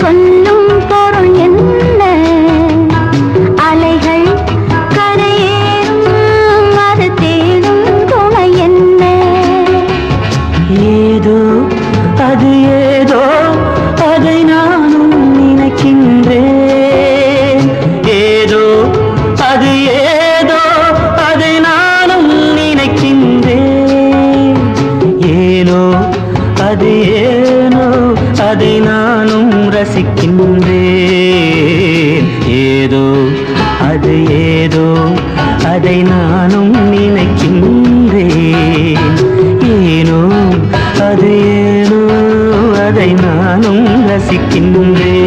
சொல்லும் பொருள் என்ன? அலைகள் கரையேறும் அது தேடும் துணை என்ன? ஏதோ அது ஏதோ அதை நானும் நினைக்கின்றேன். ஏதோ அது ஏதோ அதை நானும் நினைக்கின்றேன். ஏனோ அது ஏனோ அதை நானும் ரசிக்கின்றேன். ஏதோ அது ஏதோ அதை நானும் நினைக்கின்றேன். ஏனோ அது ஏனோ அதை நானும் ரசிக்கின்றேன்.